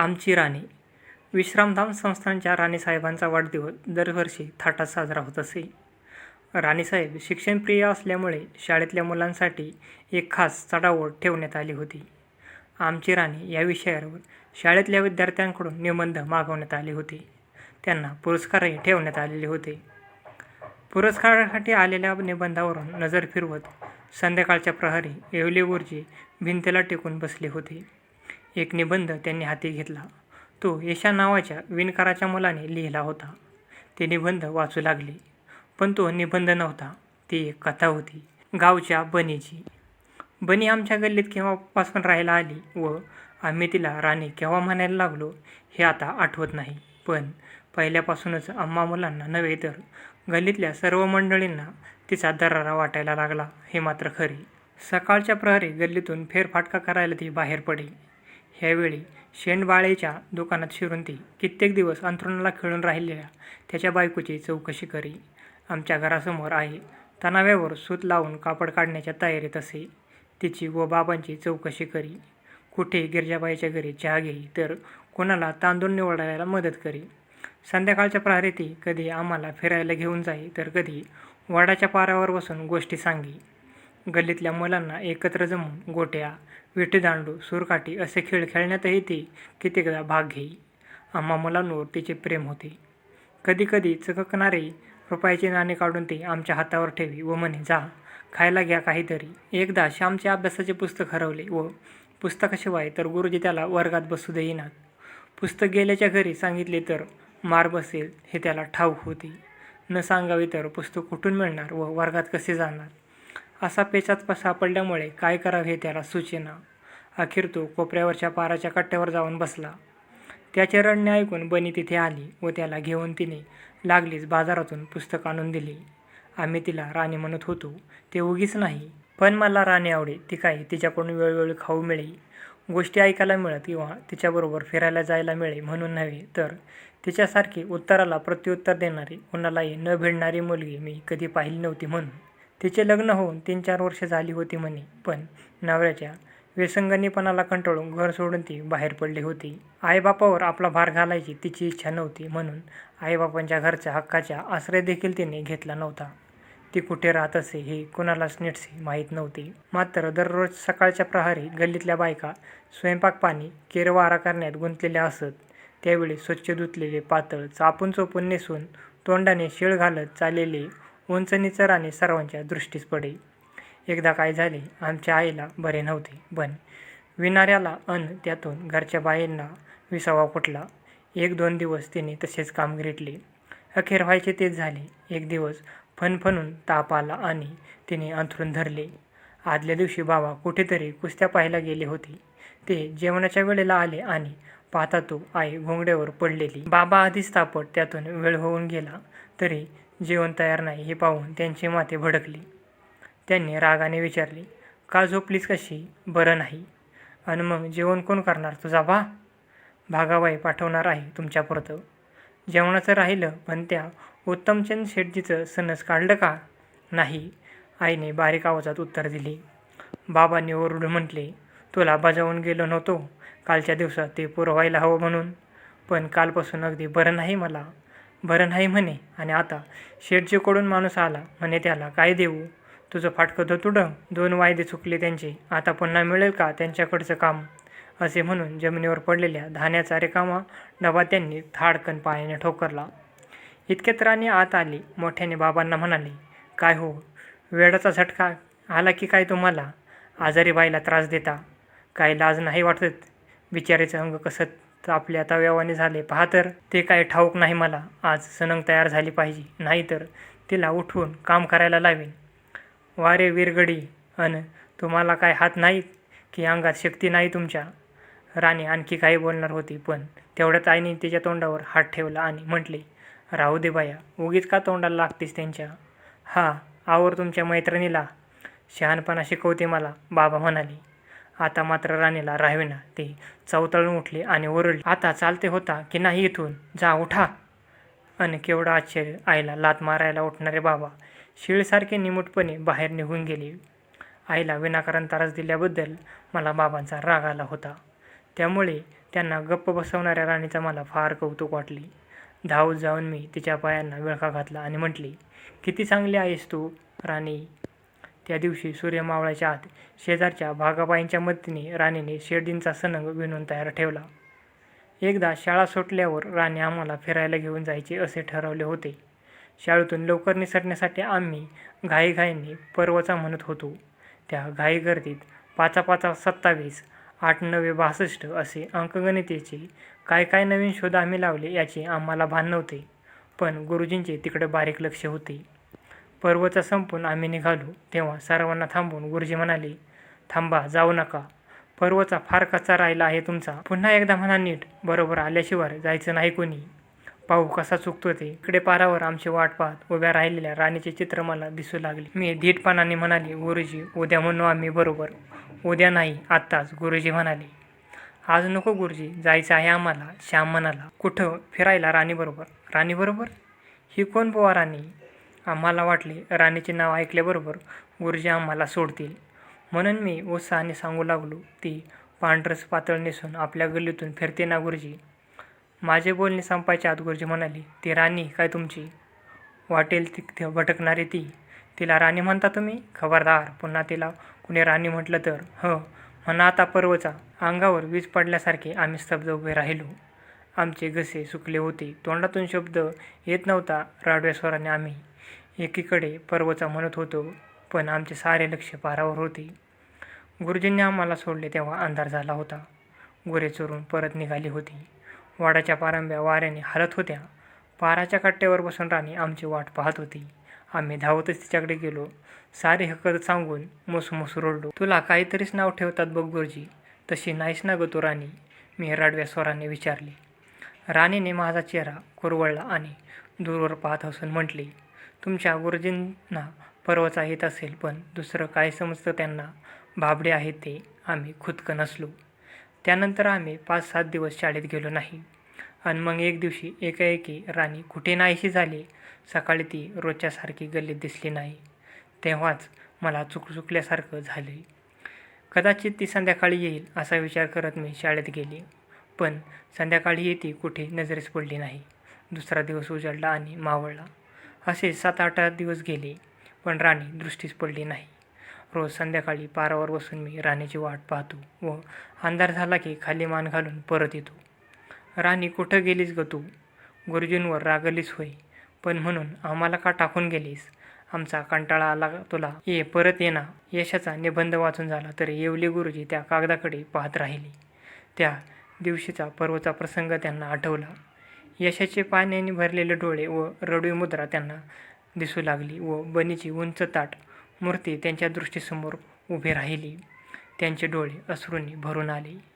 आमची राणी. विश्रामधाम संस्थानच्या राणीसाहेबांचा वाढदिवस दरवर्षी थाटात साजरा होत असे. राणीसाहेब शिक्षणप्रिय असल्यामुळे शाळेतल्या मुलांसाठी एक खास चढाओढ ठेवण्यात आली होती. आमची राणी या विषयावर शाळेतल्या विद्यार्थ्यांकडून निबंध मागवण्यात आले होते. त्यांना पुरस्कारही ठेवण्यात आलेले होते. पुरस्कारासाठी आलेल्या निबंधावरून नजर फिरवत संध्याकाळच्या प्रहरी येवले भिंतीला टेकून बसले होते. एक निबंध त्यांनी हाती घेतला. तो यशा नावाच्या विणकाराच्या मुलाने लिहिला होता. ते निबंध वाचू लागले. पण तो निबंध नव्हता. ती एक कथा होती. गावच्या बनीची. बनी आमच्या गल्लीत केव्हापासून राहायला आली व आम्ही तिला राणी केव्हा म्हणायला लागलो हे आता आठवत नाही. पण पहिल्यापासूनच आम्हा मुलांना नव्हे तर गल्लीतल्या सर्व मंडळींना तिचा दरारा वाटायला लागला हे मात्र खरे. सकाळच्या प्रहरी गल्लीतून फेरफाटका करायला ती बाहेर पडे ह्यावेळी शेंडबाळेच्या दुकानात शिरून ती कित्येक दिवस अंथरुणाला खिळून राहिलेल्या त्याच्या बायकोची चौकशी करी. आमच्या घरासमोर आहे. तणाव्यावर सूत लावून कापड काढण्याच्या तयारीत असे. तिची व बाबांची चौकशी करी. कुठे गिरजाबाईच्या घरी चहा घेई तर कोणाला तांदूळ निवडायला मदत करी. संध्याकाळच्या प्रहरीती कधी आम्हाला फिरायला घेऊन जाई तर कधी वडाच्या पारावर बसून गोष्टी सांगी. गल्लीतल्या मुलांना एकत्र जमून गोट्या विटीदांडू सुरकाठी असे खेळ खेळण्यातही ती कित्येकदा भाग घेई. आम्हा मुलांवर तिचे प्रेम होते. कधीकधी चककणारे रुपयाची नाणी काढून ती आमच्या हातावर ठेवी व म्हणे जा खायला घ्या काहीतरी. एकदा श्यामचे अभ्यासाचे पुस्तक हरवले व पुस्तकाशिवाय तर गुरुजी त्याला वर्गात बसू देईनात. पुस्तक गेल्याच्या घरी सांगितले तर मार बसेल हे त्याला ठाऊक होते. न सांगावे तर पुस्तक कुठून मिळणार व वर्गात कसे जाणार? असा पेचात सापडल्यामुळे काय करावे हे त्याला सुचेना. अखेर तो कोपऱ्यावरच्या पाराच्या कट्ट्यावर जाऊन बसला. त्याचे रडणे ऐकून बनी तिथे आली व त्याला घेऊन तिने लागलीच बाजारातून पुस्तक आणून दिले. आम्ही तिला राणी म्हणत होतो ते उगीच नाही. पण मला राणी आवडे ती काय तिच्याकडून वेळोवेळी खाऊ मिळे गोष्टी ऐकायला मिळत किंवा तिच्याबरोबर फिरायला जायला मिळे म्हणून नव्हे तर तिच्यासारखी उत्तराला प्रत्युत्तर देणारी कोणालाही न भिडणारी मुलगी मी कधी पाहिली नव्हती म्हणून. तिचे लग्न होऊन तीन चार वर्ष झाली होती म्हणे. पण नवऱ्याच्या व्यसंगणीपणाला कंटाळून घर सोडून ती बाहेर पडली होती. आईबापावर आपला भार घालायची तिची इच्छा नव्हती म्हणून आईबापांच्या घरच्या हक्काच्या आश्रय देखील तिने घेतला नव्हता. ती कुठे राहत असे हे कुणालाच नीटसे माहीत नव्हते. मात्र दररोज सकाळच्या प्रहारी गल्लीतल्या बायका स्वयंपाक पाणी केरवारा करण्यात गुंतलेल्या असत. त्यावेळी स्वच्छ धुतलेले पातळ चापून चोपून नेसून तोंडाने शिळ घालत चाललेले उंच राणी सर्वांच्या दृष्टीस पडे एकदा काय झाले आमच्या आईला बरे नव्हते. पण विणाऱ्याला अन त्यातून घरच्या बाईंना विसावा फुटला एक दोन दिवस तिने तसेच काम गिरटले अखेर व्हायचे तेच झाले. एक दिवस फनफणून ताप आला आणि तिने अंथरून धरले. आदल्या दिवशी बाबा कुठेतरी कुस्त्या पाहायला गेले होते. ते जेवणाच्या वेळेला आले आणि पाहता तो आई घोंगड्यावर पडलेली. बाबा आधीच तापट त्यातून वेळ होऊन गेला. तरी जेवण तयार नाही हे पाहून त्यांचे माथे भडकले. त्यांनी रागाने विचारले का झोपलीस कशी? बरं नाही. आणि मग जेवण कोण करणार तुझा बा? भागाबाई पाठवणार आहे तुमच्यापुरतं जेवणाचं राहिलं पण त्या उत्तमचंद शेटजीचं सणस काढलं का? नाही. आईने बारीक आवाजात उत्तर दिले. बाबांनी ओरडून म्हटले तुला बजावून गेलो नव्हतो. कालच्या दिवसात ते पुरवायला हवं म्हणून. पण कालपासून अगदी बरं नाही मला. बरं नाही म्हणे. आणि आता शेठजीकडून माणूस आला. म्हणे त्याला काय देऊ? तुझं फाटकं धतुडं दोन वायदे चुकले त्यांचे. आता पुन्हा मिळेल का त्यांच्याकडचं काम? असे म्हणून जमिनीवर पडलेल्या धान्याचा रिकामा डबा त्यांनी थाडकन पायाने ठोकरला. इतक्यात राणी आत आली. मोठ्याने बाबांना म्हणाले काय हो? वेळाचा झटका आला की काय तुम्हाला? आजारी बाईला त्रास देता. काय लाज नाही वाटत? बिचारीचं अंग तर आपल्या तव्यावाने झाले. पहा तर ते काय ठाऊक नाही मला. आज सनंग तयार झाली पाहिजे. नाहीतर तिला उठवून काम करायला लावेन. वारे विरगडी अन तुम्हाला काय हात नाही की अंगात शक्ती नाही तुमच्या? राणी आणखी काही बोलणार होती पण तेवढ्यात आईने तिच्या तोंडावर हात ठेवला आणि म्हटले राहू दे बाया उगीच का तोंडाला लागतेस त्यांच्या? हा आवर तुमच्या मैत्रिणीला. शहाणपणा शिकवते मला बाबा म्हणाले. आता मात्र राणीला राहावेना ते चवतळून उठले आणि ओरडली आता चालते होता की नाही इथून? जा उठा. आणि केवढं आश्चर्य आईला लात मारायला उठणारे बाबा शिळसारखे निमूटपणे बाहेर निघून गेले. आईला विनाकारण त्रास दिल्याबद्दल मला बाबांचा राग आला होता. त्यामुळे त्यांना गप्प बसवणाऱ्या राणीचं मला फार कौतुक वाटले. धावत जाऊन मी तिच्या पायांना विळखा घातला आणि म्हटली किती चांगली आहेस तू राणी. त्या दिवशी सूर्य मावळाच्या आत शेजारच्या भागाबाईंच्या मदतीने राणीने शेडींचा सनंग विणून तयार ठेवला. एकदा शाळा सुटल्यावर राणी आम्हाला फिरायला घेऊन जायचे असे ठरवले होते. शाळेतून लवकर निसटण्यासाठी आम्ही घाईघाईने पर्वचा म्हणत होतो. त्या घाई गर्दीत पाचा पाचा सत्तावीस आठ नवे बासष्ट असे अंकगणितेचे काय काय नवीन शोध आम्ही लावले याचे आम्हाला भान नव्हते. पण गुरुजींचे तिकडे बारीक लक्ष होते. पर्वचा संपून आम्ही निघालो. तेव्हा सर्वांना थांबून गुरुजी म्हणाले थांबा जाऊ नका. पर्वचा फार कच्चा राहिला आहे तुमचा. पुन्हा एकदा म्हणा नीट. बरोबर आल्याशिवाय जायचं नाही कोणी. पाहू कसा चुकतो ते. इकडे पारावर आमची वाट पाहत उभ्या राहिलेल्या राणीचे चित्र मला दिसू लागले. मी धीटपणाने म्हणाले गुरुजी उद्या म्हणू आम्ही बरोबर. उद्या नाही आत्ताच. गुरुजी म्हणाले आज नको गुरुजी. जायचं आहे आम्हाला. श्याम म्हणाला कुठं? फिरायला राणीबरोबर राणीबरोबर ही कोण पोवा राणी? आम्हाला वाटले राणीचे नाव ऐकल्याबरोबर गुरुजी आम्हाला सोडतील. म्हणून मी उत्साहाने सांगू लागलो ती पांढरस पातळ नेसून आपल्या गल्लीतून फिरते ना गुरुजी माझे बोलणे संपायच्या आत गुरुजी म्हणाले ती राणी काय तुमची? वाटेल तिथे भटकणारी ती. तिला राणी म्हणता तुम्ही? खबरदार पुन्हा तिला कुणी राणी म्हटलं तर ह म्हणा आता पर्वचा. अंगावर वीज पडल्यासारखे आम्ही स्तब्ध उभे राहिलो. आमचे घसे सुकले होते. तोंडातून शब्द येत नव्हता. राडव्या स्वराने आम्ही एकीकडे पर्वचा म्हणत होतो पण आमचे सारे लक्ष पारावर होते. गुरुजींनी आम्हाला सोडले तेव्हा अंधार झाला होता. गुरे चोरून परत निघाली होती. वाडाच्या पारंब्या वाऱ्याने हलत होत्या. पाराच्या कट्ट्यावर बसून राणी आमची वाट पाहत होती. आम्ही धावतच तिच्याकडे गेलो. सारे हकत सांगून मुसमुस रोडलो. तुला काहीतरीच नाव ठेवतात बघ गुरुजी. तशी नाहीस ना गं तू राणी मी रडव्या स्वराने विचारले. राणीने माझा चेहरा कुरवळला आणि दूरवर पाहत हसून म्हटले तुमच्या गुरुजींना पर्वचा येत असेल पण दुसरं काय समजतं त्यांना? भाबडे आहेत ते. आम्ही खुदकं नसलो. त्यानंतर आम्ही पाच सात दिवस शाळेत गेलो नाही. आणि मग एक दिवशी एकाएकी राणी कुठे नाहीशी झाली. सकाळी ती रोजच्यासारखी गल्लीत दिसली नाही. तेव्हाच मला चुक चुकल्यासारखं झाले कदाचित ती संध्याकाळी येईल असा विचार करत मी शाळेत गेले. पण संध्याकाळी ती कुठे नजरेस पडली नाही. दुसरा दिवस उजाडला आणि मावळला. असे सात आठ दिवस गेले पण राणी दृष्टीस पडली नाही. रोज संध्याकाळी पारावर बसून मी राणीची वाट पाहतो व अंधार झाला की खाली मान घालून परत येतो. राणी कुठं गेलीस ग तू? गुरुजींवर रागलीस होय पण म्हणून आम्हाला का टाकून गेलीस? आमचा कंटाळा आला तुला. ये परत येना यशाचा निबंध वाचून झाला तरी येवले गुरुजी त्या कागदाकडे पाहत राहिले. त्या दिवशीचा पर्वचा प्रसंग त्यांना आठवला. यशाचे पाण्याने भरलेले डोळे व रडवी मुद्रा त्यांना दिसू लागली व बनीची उंच ताट मूर्ती त्यांच्या दृष्टीसमोर उभी राहिली. त्यांचे डोळे अश्रूंनी भरून आले.